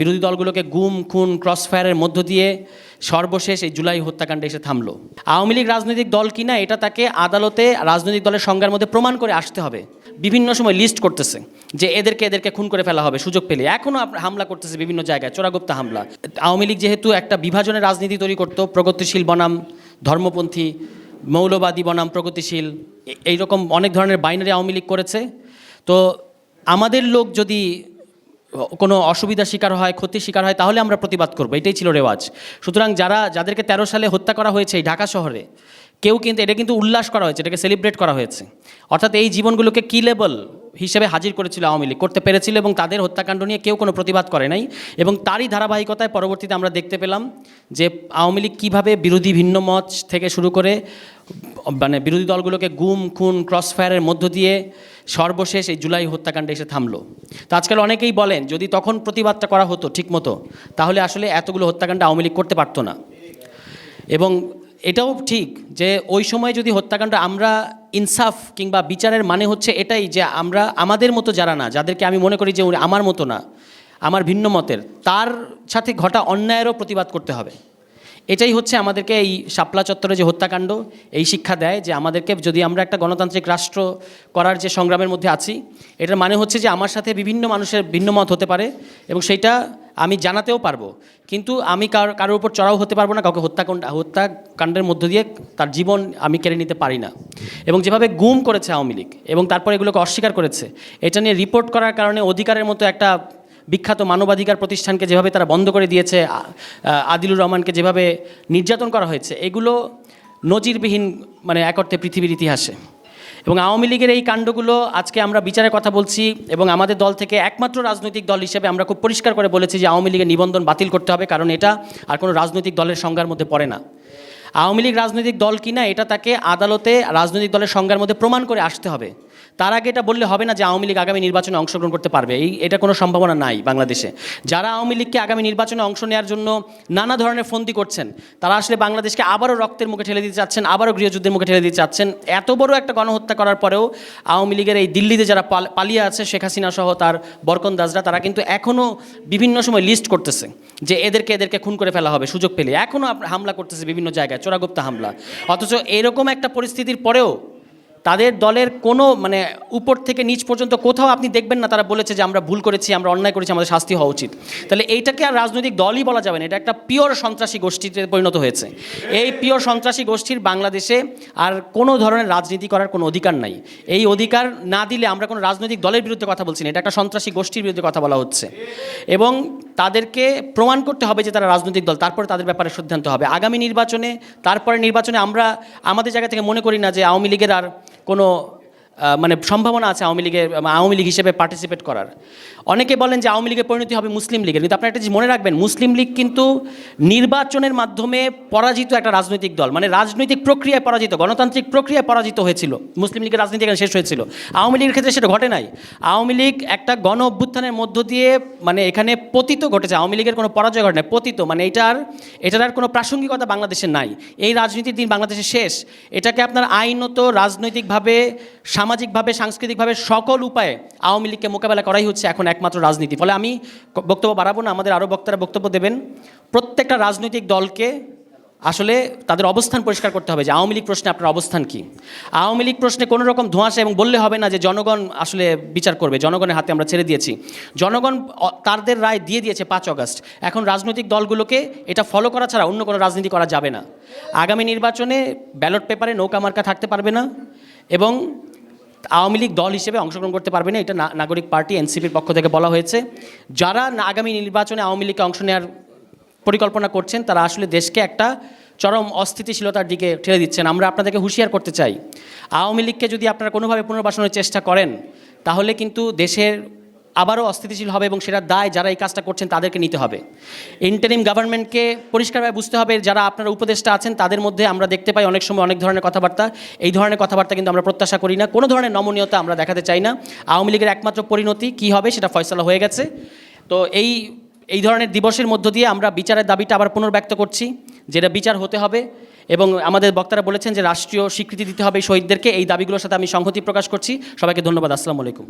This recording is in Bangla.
বিরোধী দলগুলোকে গুম, খুন, ক্রসফায়ারের মধ্য দিয়ে সর্বশেষ এই জুলাই হত্যাকাণ্ডে এসে থামলো। আওয়ামী লীগ রাজনৈতিক দল কিনা এটা তাকে আদালতে রাজনৈতিক দলের সংজ্ঞার মধ্যে প্রমাণ করে আসতে হবে। বিভিন্ন সময় লিস্ট করতেছে যে এদেরকে এদেরকে খুন করে ফেলা হবে, সুযোগ পেলে। এখনও হামলা করতেছে বিভিন্ন জায়গায়, চোরাগুপ্তা হামলা। আওয়ামী লীগ যেহেতু একটা বিভাজনের রাজনীতি তৈরি করতো, প্রগতিশীল বনাম, ধর্মপন্থী, মৌলবাদী বনাম, প্রগতিশীল এইরকম অনেক ধরনের বাইনারি আওয়ামী লীগ করেছে। তো আমাদের লোক যদি কোনো অসুবিধার শিকার হয়, ক্ষতির শিকার হয়, তাহলে আমরা প্রতিবাদ করব। এটাই ছিল রেওয়াজ। সুতরাং যারা, যাদেরকে তেরো সালে হত্যা করা হয়েছে এই ঢাকা শহরে, কেউ কিন্তু, এটা কিন্তু উল্লাস করা হয়েছে, এটাকে সেলিব্রেট করা হয়েছে। অর্থাৎ এই জীবনগুলোকে কি লেবল হিসেবে হাজির করেছিল আওয়ামী লীগ? করতে পেরেছিল এবং তাদের হত্যাকাণ্ড নিয়ে কেউ কোনো প্রতিবাদ করে নাই। এবং তারই ধারাবাহিকতায় পরবর্তীতে আমরা দেখতে পেলাম যে আওয়ামী লীগ কীভাবে বিরোধী ভিন্ন মত থেকে শুরু করে মানে বিরোধী দলগুলোকে গুম, খুন ক্রসফায়ারের মধ্য দিয়ে সর্বশেষ এই জুলাই হত্যাকাণ্ডে এসে থামলো। তো আজকাল অনেকেই বলেন, যদি তখন প্রতিবাদটা করা হতো ঠিকমতো, তাহলে আসলে এতগুলো হত্যাকাণ্ড আওয়ামী লীগ করতে পারতো না। এবং এটাও ঠিক যে ওই সময় যদি হত্যাকাণ্ড আমরা ইনসাফ কিংবা বিচারের মানে হচ্ছে এটাই যে আমরা আমাদের মতো যারা না, যাদেরকে আমি মনে করি যে আমার মতো না, আমার ভিন্ন মতের, তার সাথে ঘটা অন্যায়েরও প্রতিবাদ করতে হবে। এটাই হচ্ছে আমাদেরকে এই শাপলা চত্বরে যে হত্যাকাণ্ড, এই শিক্ষা দেয় যে আমাদেরকে যদি আমরা একটা গণতান্ত্রিক রাষ্ট্র করার যে সংগ্রামের মধ্যে আছি, এটার মানে হচ্ছে যে আমার সাথে বিভিন্ন মানুষের ভিন্ন মত হতে পারে এবং সেইটা আমি জানাতেও পারব। কিন্তু আমি কার, কারোর উপর চড়াও হতে পারব না, কাউকে হত্যাকাণ্ড হত্যাকাণ্ডের মধ্য দিয়ে তার জীবন আমি কেড়ে নিতে পারি না। এবং যেভাবে গুম করেছে আওয়ামী লীগ এবং তারপর এগুলোকে অস্বীকার করেছে, এটা নিয়ে রিপোর্ট করার কারণে অধিকারের মতো একটা বিখ্যাত মানবাধিকার প্রতিষ্ঠানকে যেভাবে তারা বন্ধ করে দিয়েছে আদিলুর রহমানকে যেভাবে নির্যাতন করা হয়েছে, এগুলো নজিরবিহীন মানে এক অর্থে পৃথিবীর ইতিহাসে। এবং আওয়ামী লীগের এই কাণ্ডগুলো আজকে আমরা বিচারের কথা বলছি এবং আমাদের দল থেকে একমাত্র রাজনৈতিক দল হিসেবে আমরা খুব পরিষ্কার করে বলেছি যে আওয়ামী লীগের নিবন্ধন বাতিল করতে হবে, কারণ এটা আর কোনো রাজনৈতিক দলের সংজ্ঞার মধ্যে পড়ে না। আওয়ামী লীগ রাজনৈতিক দল কিনা, এটা তাকে আদালতে রাজনৈতিক দলের সংজ্ঞার মধ্যে প্রমাণ করে আসতে হবে। তার আগে এটা বললে হবে না যে আওয়ামী লীগ আগামী নির্বাচনে অংশগ্রহণ করতে পারবে। এই এটা কোনো সম্ভাবনা নাই বাংলাদেশে। যারা আওয়ামী লীগকে আগামী নির্বাচনে অংশ নেওয়ার জন্য নানা ধরনের ফন্দি করছেন, তারা আসলে বাংলাদেশকে আবারও রক্তের মুখে ঠেলে দিতে চাচ্ছেন, আবারও গৃহযুদ্ধের মুখে ঠেলে দিতে চাচ্ছেন। এত বড় একটা গণহত্যা করার পরেও আওয়ামী লীগের এই দিল্লিতে যারা পাল- পালিয়ে আছে, শেখ হাসিনা সহ তার বরকন দাসরা, তারা কিন্তু এখনও বিভিন্ন সময় লিস্ট করতেছে যে এদেরকে এদেরকে খুন করে ফেলা হবে, সুযোগ পেলে। এখনও হামলা করতেছে বিভিন্ন জায়গায়, চোরাগুপ্তা হামলা। অথচ এরকম একটা পরিস্থিতির পরেও তাদের দলের কোনো মানে উপর থেকে নিচ পর্যন্ত কোথাও আপনি দেখবেন না, তারা বলেছে যে আমরা ভুল করেছি, আমরা অন্যায় করেছি, আমাদের শাস্তি হওয়া উচিত। তাহলে এইটাকে আর রাজনৈতিক দলই বলা যাবে না, এটা একটা পিওর সন্ত্রাসী গোষ্ঠীতে পরিণত হয়েছে। এই পিওর সন্ত্রাসী গোষ্ঠীর বাংলাদেশে আর কোনো ধরনের রাজনীতি করার কোনো অধিকার নাই। এই অধিকার না দিলে আমরা কোনো রাজনৈতিক দলের বিরুদ্ধে কথা বলছি না, এটা একটা সন্ত্রাসী গোষ্ঠীর বিরুদ্ধে কথা বলা হচ্ছে। এবং তাদেরকে প্রমাণ করতে হবে যে তারা রাজনৈতিক দল, তারপরে তাদের ব্যাপারে সিদ্ধান্ত হবে। আগামী নির্বাচনে তারপরে নির্বাচনে আমরা, আমাদের জায়গা থেকে মনে করি না যে আওয়ামী লীগের আর কোনো আহ, মানে সম্ভাবনা আছে আওয়ামী লীগের আওয়ামী লীগ হিসেবে পার্টিসিপেট করার। অনেকে বলেন যে আওয়ামী লীগের পরিণতি হবে মুসলিম লীগের, কিন্তু আপনারা একটা জিনিস মনে রাখবেন, মুসলিম লীগ কিন্তু নির্বাচনের মাধ্যমে পরাজিত একটা রাজনৈতিক দল মানে রাজনৈতিক প্রক্রিয়ায় পরাজিত, গণতান্ত্রিক প্রক্রিয়ায় পরাজিত হয়েছিল। মুসলিম লীগের রাজনীতি এখানে শেষ হয়েছিল। আওয়ামী লীগের ক্ষেত্রে সেটা ঘটে নাই। আওয়ামী লীগ একটা গণ অভ্যুত্থানের মধ্য দিয়ে মানে এখানে পতিত ঘটেছে। আওয়ামী লীগের কোনো পরাজয় ঘটে নাই, পতিত মানে এটার এটার আর কোনো প্রাসঙ্গিকতা বাংলাদেশে নাই। এই রাজনীতির দিন বাংলাদেশে শেষ। এটাকে আপনার আইনত রাজনৈতিকভাবে সামাজিকভাবে, সাংস্কৃতিকভাবে সকল উপায়ে আওয়ামী লীগকে মোকাবেলা করাই হচ্ছে এখন একমাত্র রাজনীতি। ফলে আমি বক্তব্য বাড়াবো না, আমাদের আরও বক্তারা বক্তব্য দেবেন। প্রত্যেকটা রাজনৈতিক দলকে আসলে তাদের অবস্থান পরিষ্কার করতে হবে যে আওয়ামী লীগ প্রশ্নে আপনার অবস্থান কি। আওয়ামী লীগ প্রশ্নে কোনো রকম ধোঁয়াশা এবং বললে হবে না যে জনগণ আসলে বিচার করবে, জনগণের হাতে আমরা ছেড়ে দিয়েছি। জনগণ তাদের রায় দিয়ে দিয়েছে পাঁচ অগস্ট। এখন রাজনৈতিক দলগুলোকে এটা ফলো করা ছাড়া অন্য কোনো রাজনীতি করা যাবে না। আগামী নির্বাচনে ব্যালট পেপারে নৌকা মার্কা থাকতে পারবে না এবং আওয়ামী লীগ দল হিসেবে অংশগ্রহণ করতে পারবে না, এটা নাগরিক পার্টি, এনসিপির পক্ষ থেকে বলা হয়েছে। যারা আগামী নির্বাচনে আওয়ামী লীগকে অংশ নেওয়ার পরিকল্পনা করছেন, তারা আসলে দেশকে একটা চরম অস্থিতিশীলতার দিকে ঠেলে দিচ্ছেন। আমরা আপনাদেরকে হুঁশিয়ার করতে চাই। আওয়ামী লীগকে যদি আপনারা কোনোভাবে পুনর্বাসনের চেষ্টা করেন, তাহলে কিন্তু দেশের আবারও অস্থিতিশীল হবে এবং সেটার দায় যারা এই কাজটা করছেন তাদেরকে নিতে হবে। ইন্টারিম গভর্নমেন্টকে পরিষ্কারভাবে বুঝতে হবে, যারা আপনারা উপদেষ্টা আছেন তাদের মধ্যে আমরা দেখতে পাই অনেক সময় অনেক ধরনের কথাবার্তা। এই ধরনের কথাবার্তা কিন্তু আমরা প্রত্যাশা করি না। কোনো ধরনের নমনীয়তা আমরা দেখাতে চাই না। আওয়ামী লীগের একমাত্র পরিণতি কী হবে সেটা ফয়সলা হয়ে গেছে। তো এই এই ধরনের দিবসের মধ্য দিয়ে আমরা বিচারের দাবিটা আবার পুনর্ব্যক্ত করছি, যেটা বিচার হতে হবে এবং আমাদের বক্তারা বলেছেন যে রাষ্ট্রীয় স্বীকৃতি দিতে হবে শহীদদেরকে। এই দাবিগুলোর সাথে আমি সংহতি প্রকাশ করছি। সবাইকে ধন্যবাদ। আসসালামু আলাইকুম।